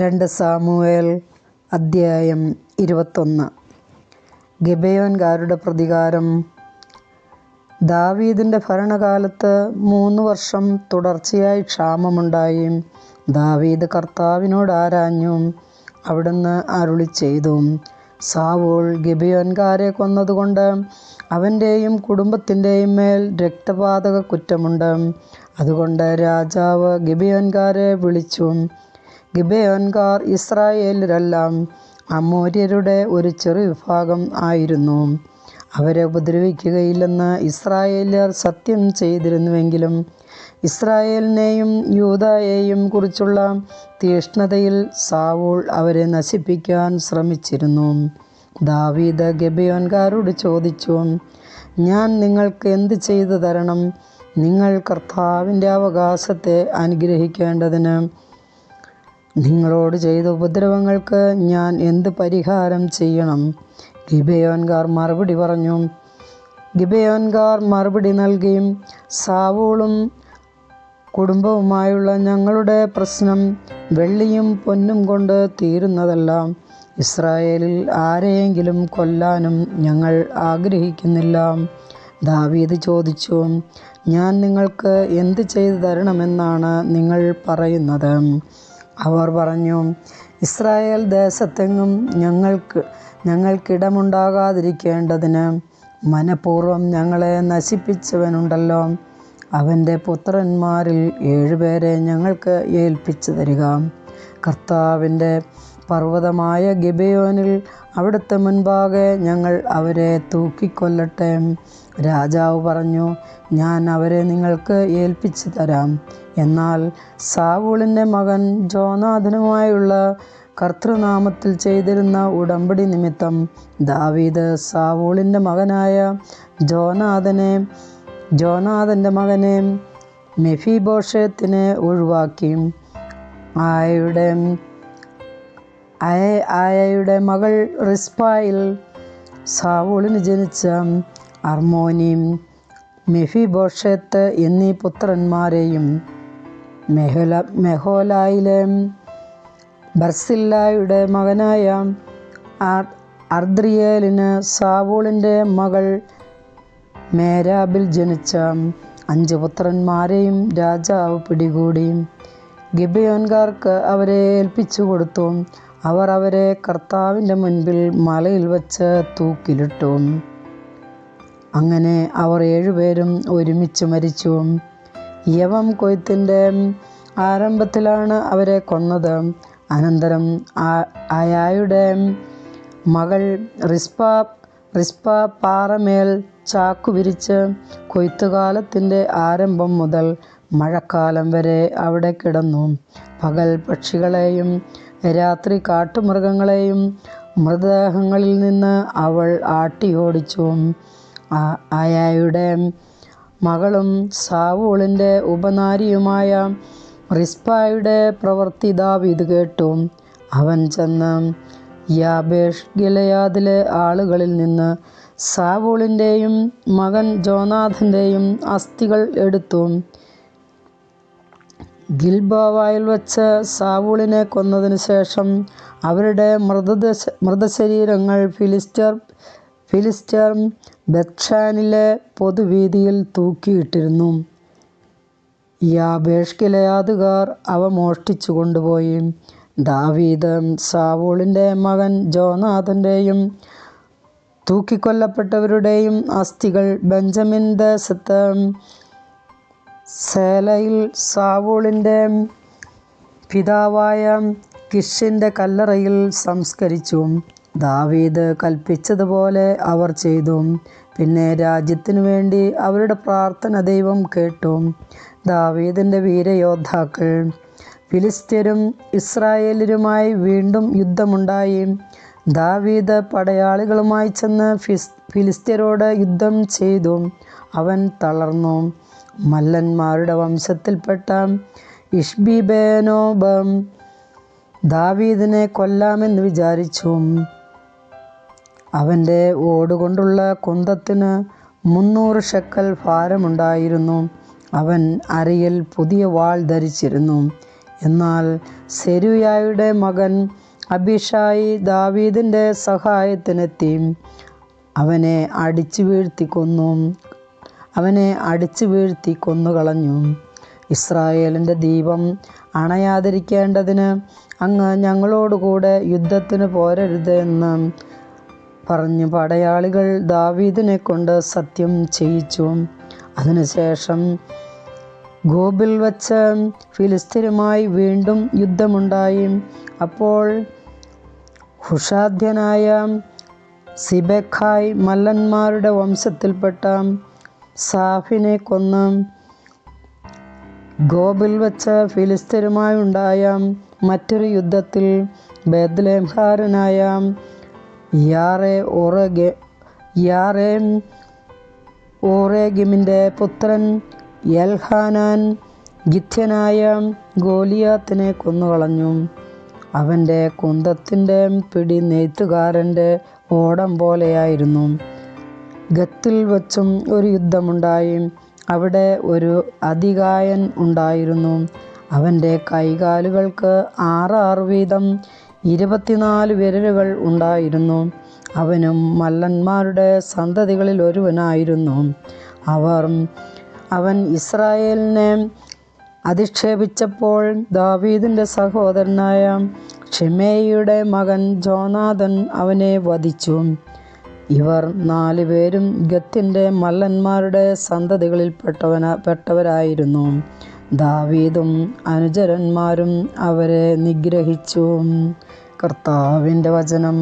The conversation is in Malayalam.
രണ്ട് സാമുവേൽ അദ്ധ്യായം ഇരുപത്തൊന്ന്. ഗബയോൻകാരുടെ പ്രതികാരം. ദാവീദിന്റെ ഭരണകാലത്ത് മൂന്ന് വർഷം തുടർച്ചയായി ക്ഷാമമുണ്ടായി. ദാവീദ് കർത്താവിനോട് ആരാഞ്ഞു? അവിടുന്ന് അരുളി ചെയ്തു. സാവോൾ ഗബിയോൻകാരെ കൊന്നതുകൊണ്ട് അവന്റെയും കുടുംബത്തിന്റെയും മേൽ രക്തപാതക കുറ്റമുണ്ട് അതുകൊണ്ട് രാജാവ് ഗബിയോൻകാരെ വിളിച്ചു. ഗിബെയോൻകാർ ഇസ്രായേലരെല്ലാം അമോര്യരുടെ ഒരു ചെറു വിഭാഗം ആയിരുന്നു. അവരെ ഉപദ്രവിക്കുകയില്ലെന്ന് ഇസ്രായേല്യർ സത്യം ചെയ്തിരുന്നുവെങ്കിലും ഇസ്രായേലിനെയും യൂദായെയും കുറിച്ചുള്ള തീഷ്ണതയിൽ സാവൂൾ അവരെ നശിപ്പിക്കാൻ ശ്രമിച്ചിരുന്നു. ദാവീദ് ഗബിയോൻകാരോട് ചോദിച്ചു ഞാൻ നിങ്ങൾക്ക് എന്ത് ചെയ്തു തരണം? നിങ്ങൾ കർത്താവിന്റെ അവകാശത്തെ അനുഗ്രഹിക്കേണ്ടതിന് നിങ്ങളോട് ചെയ്ത ഉപദ്രവങ്ങൾക്ക് ഞാൻ എന്ത് പരിഹാരം ചെയ്യണം? ഗിബയോൻകാർ മറുപടി പറഞ്ഞു. ഗിബയോൻകാർ മറുപടി നൽകിയും സാവൂളും കുടുംബവുമായുള്ള ഞങ്ങളുടെ പ്രശ്നം വെള്ളിയും പൊന്നും കൊണ്ട് തീരുന്നതല്ല. ഇസ്രായേലിൽ ആരെയെങ്കിലും കൊല്ലാനും ഞങ്ങൾ ആഗ്രഹിക്കുന്നില്ല. ദാവീദ് ചോദിച്ചു ഞാൻ നിങ്ങൾക്ക് എന്ത് ചെയ്തു തരണമെന്നാണ് നിങ്ങൾ പറയുന്നത്? അവർ പറഞ്ഞു ഇസ്രായേൽ ദേശത്തെങ്ങും ഞങ്ങൾക്ക് ഞങ്ങൾക്കിടമുണ്ടാകാതിരിക്കേണ്ടതിന് മനഃപൂർവം ഞങ്ങളെ നശിപ്പിച്ചവനുണ്ടല്ലോ. അവന്റെ പുത്രന്മാരിൽ ഏഴുപേരെ ഞങ്ങൾക്ക് ഏൽപ്പിച്ചു തരിക. കർത്താവിന്റെ പർവതമായ ഗിബയോനിൽ അവിടുത്തെ മുൻപാകെ ഞങ്ങൾ അവരെ തൂക്കിക്കൊല്ലട്ടെ. രാജാവ് പറഞ്ഞു ഞാൻ അവരെ നിങ്ങൾക്ക് ഏൽപ്പിച്ചു തരാം. എന്നാൽ സാവൂളിന്റെ മകൻ ജോനാഥനുമായുള്ള കർത്തൃനാമത്തിൽ ചെയ്തിരുന്ന ഉടമ്പടി നിമിത്തം ദാവീദ് സാവൂളിന്റെ മകനായ ജോനാഥനെ ജോനാഥന്റെ മകനെ മെഫിബോഷത്തിനെ ഒഴിവാക്കി. ആയയുടെ ആയ ആയയുടെ മകൾ റിസ്പായിൽ സാവൂളിന് ജനിച്ച അർമോനിയും മെഫിബോഷത്ത് എന്നീ പുത്രന്മാരെയും മെഹല മെഹോലായിലെ ബർസില്ലായുടെ മകനായ അർദ്രിയേലിന് സാവൂളിന്റെ മകൾ മേരാബിൽ ജനിച്ച അഞ്ച് പുത്രന്മാരെയും രാജാവ് പിടികൂടി. ഗിബയോൻകാർക്ക് അവരെ ഏൽപ്പിച്ചു കൊടുത്തു. അവർ അവരെ കർത്താവിന്റെ മുൻപിൽ മലയിൽ വച്ച് തൂക്കിലിട്ടു. അങ്ങനെ അവർ ഏഴുപേരും ഒരുമിച്ച് മരിച്ചു. യവം കൊയ്ത്തിന്റെ ആരംഭത്തിലാണ് അവരെ കൊന്നത്. അനന്തരം ആയായുടെ മകൾ റിസ്പ റിസ്പ പാറമേൽ ചാക്കു വിരിച്ച് കൊയ്ത്തുകാലത്തിന്റെ ആരംഭം മുതൽ മഴക്കാലം വരെ അവിടെ കിടന്നു. പകൽ പക്ഷികളെയും രാത്രി കാട്ടുമൃഗങ്ങളെയും മൃതദേഹങ്ങളിൽ നിന്ന് അവൾ ആട്ടിയോടിച്ചു. ആയായുടെ മകളും സാവൂളിന്റെ ഉപനാരിയുമായ റിസ്പായുടെ പ്രവൃത്തി ദാവീദ് കേട്ടു. അവൻ ചെന്ന് യാബേഷ് ഗിലയാദിലെ ആളുകളിൽ നിന്ന് സാവൂളിന്റെയും മകൻ ജോനാഥന്റെയും അസ്ഥികൾ എടുത്തു. ഗിൽബോവായിൽ വച്ച് സാവൂളിനെ കൊന്നതിന് ശേഷം അവരുടെ മൃതദശ മൃതശരീരങ്ങൾ ഫിലിസ്റ്റർ ഫിലിസ്റ്റർ ബത്ഷാനിലെ പൊതുവീതിയിൽ തൂക്കിയിട്ടിരുന്നു. യാബേഷ് ഗിലയാദുകാർ അവ മോഷ്ടിച്ചു കൊണ്ടുപോയി. ദാവീദ് സാവൂളിന്റെ മകൻ ജോനാഥന്റെയും തൂക്കിക്കൊല്ലപ്പെട്ടവരുടെയും അസ്ഥികൾ ബെഞ്ചമിൻ ദേശത്ത് സേലയിൽ സാവൂളിന്റെ പിതാവായ കിഷിന്റെ കല്ലറയിൽ സംസ്കരിച്ചു. ദാവീദ് കൽപ്പിച്ചതുപോലെ അവർ ചെയ്തു. പിന്നെ രാജ്യത്തിനു വേണ്ടി അവരുടെ പ്രാർത്ഥന ദൈവം കേട്ടു. ദാവീദിന്റെ വീരയോദ്ധാക്കൾ. ഫിലിസ്ത്യരും ഇസ്രായേലരുമായി വീണ്ടും യുദ്ധമുണ്ടായി. ദാവീദ് പടയാളികളുമായി ചെന്ന് ഫിസ് ഫിലിസ്ത്യരോട് യുദ്ധം ചെയ്തു. അവൻ തളർന്നു. മല്ലന്മാരുടെ വംശത്തിൽപ്പെട്ട ഇഷ്ബിബേനോബം ദാവീദിനെ കൊല്ലാമെന്ന് വിചാരിച്ചു. അവന്റെ ഓടുകൊണ്ടുള്ള കുന്തത്തിന് മുന്നൂറ് ഷെക്കൽ ഭാരമുണ്ടായിരുന്നു. അവൻ അരയിൽ പുതിയ വാൾ ധരിച്ചിരുന്നു. എന്നാൽ സെരുയായുടെ മകൻ അബിഷായി ദാവീദിന്റെ സഹായത്തിനെത്തി. അവനെ അടിച്ചു വീഴ്ത്തി കൊന്നു. അവനെ അടിച്ചു വീഴ്ത്തി കൊന്നുകളഞ്ഞു ഇസ്രായേലിന്റെ ദീപം അണയാതിരിക്കേണ്ടതിന് അങ്ങ് ഞങ്ങളോടുകൂടെ യുദ്ധത്തിന് പോരരുത് എന്ന് പറഞ്ഞു പടയാളികൾ ദാവീദിനെ കൊണ്ട് സത്യം ചെയ്യിച്ചു. അതിനുശേഷം ഗോബിൽ വച്ച് ഫിലിസ്തീനുമായി വീണ്ടും യുദ്ധമുണ്ടായി. അപ്പോൾ ഹുഷാദ്യനായ സിബെഖായ് മല്ലന്മാരുടെ വംശത്തിൽപ്പെട്ട സാഫിനെ കൊന്ന് ഗോബിൽ വച്ച് ഫിലിസ്തീനുമായുണ്ടായ മറ്റൊരു യുദ്ധത്തിൽ ബേദ്ലേംഹാരനായ യാറെ ഓറഗെ യാറെ ഓറേഗിമിന്റെ പുത്രൻ എൽഹാനാൻ ഗിത്യനായ ഗോലിയാത്തിനെ കൊന്നുകളഞ്ഞു. അവന്റെ കുന്തത്തിന്റെ പിടി നെയ്ത്തുകാരന്റെ ഓടം പോലെയായിരുന്നു. ഗത്തിൽ വച്ചും ഒരു യുദ്ധമുണ്ടായി. അവിടെ ഒരു അധികായൻ ഉണ്ടായിരുന്നു. അവന്റെ കൈകാലുകൾക്ക് ആറാറ് വീതം ഇരുപത്തിനാല് വിരലുകൾ ഉണ്ടായിരുന്നു. അവനും മല്ലന്മാരുടെ സന്തതികളിൽ ഒരുവനായിരുന്നു. അവർ അവൻ ഇസ്രായേലിനെ അധിക്ഷേപിച്ചപ്പോൾ ദാവീദിന്റെ സഹോദരനായ ഷിമേയിയുടെ മകൻ ജോനാഥൻ അവനെ വധിച്ചു. ഇവർ നാലുപേരും ഗത്തിന്റെ മല്ലന്മാരുടെ സന്തതികളിൽ പെട്ടവന പെട്ടവരായിരുന്നു. ദാവീദും അനുചരന്മാരും അവരെ നിഗ്രഹിച്ചു. കർത്താവിന്റെ വചനം.